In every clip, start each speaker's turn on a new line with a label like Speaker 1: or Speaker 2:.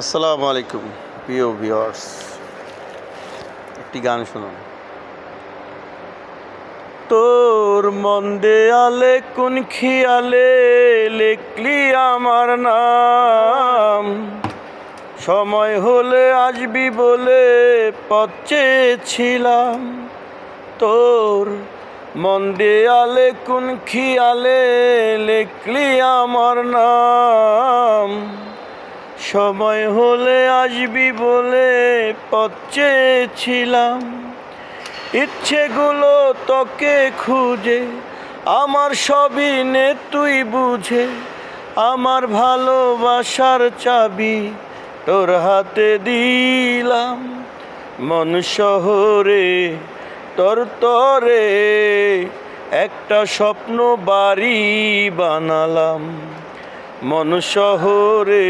Speaker 1: আসসালামু আলাইকুম, প্রিয় ভিউয়ার্স। একটি গান শুনুন। তোর মন দেয়ালে কোন খিয়ালে লেখলি আমার নাম। সময় হলে আসবি বলে পথ চেয়েছিলাম। তোর মন দেয়ালে কোন খিয়ালে লেখলি আমার নাম। সময় হলে আসবি বলে পথ চেয়েছিলাম। ইচ্ছেগুলো তোকে খুঁজে, আমার সবই নে তুই বুঝে। আমার ভালোবাসার চাবি তোর হাতে দিলাম। মন শহরে, তোর তরে একটা স্বপ্ন বাড়ি বানালাম। মন শহরে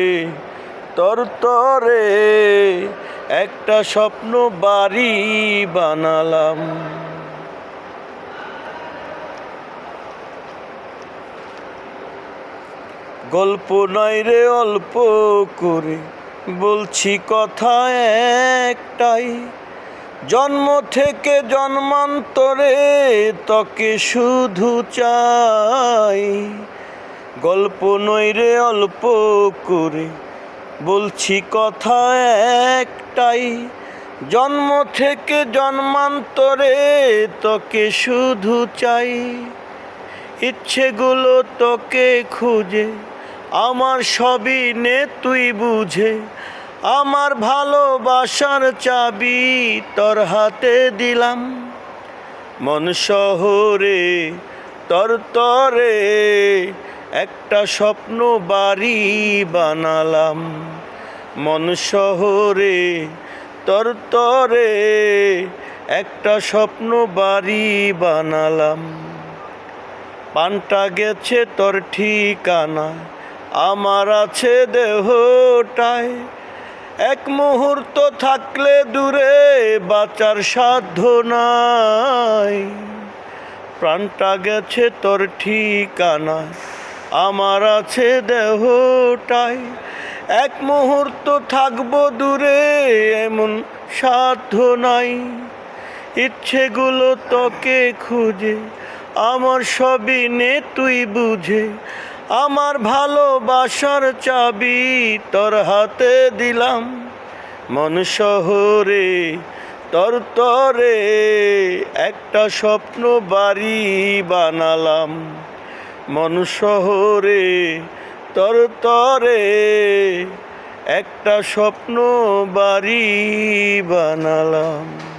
Speaker 1: তোর তরে একটা স্বপ্ন বাড়ি বানালাম। গল্প নয় রে অল্প করে, বলছি কথা একটাই। জন্ম থেকে জন্মান্তরে তোকে শুধু চাই। গল্প নয় রে অল্প করে বলছি কথা একটাই, জন্ম থেকে জন্মান্তরে তোকে শুধু চাই। ইচ্ছেগুলো তোকে খুঁজে, আমার সবই নে তুই বুঝে। আমার ভালোবাসার চাবি তোর হাতে দিলাম। মন শহরে তর তরে একটা স্বপ্ন বাড়ি বানালাম। মন শহরে তর তরে একটা স্বপ্ন বাড়ি বানালাম। পানটা গেছে তোর ঠিকানা, আমার আছে দেহটায়। এক মুহূর্ত থাকলে দূরে বাঁচার সাধ্য নাই। প্রাণটা গেছে তোর ঠিকানা আমার আছে দেহটাই। এক মুহূর্ত থাকব দূরে, এমন সাধ্য নাই। ইচ্ছেগুলো তোকে খুঁজে, আমার সবই নে তুই বুঝে। আমার ভালোবাসার চাবি তোর হাতে দিলাম। মন শহরে, তর তরে একটা স্বপ্ন বাড়ি বানালাম। মন শহরে তর তরে একটা স্বপ্ন বাড়ি বানালাম।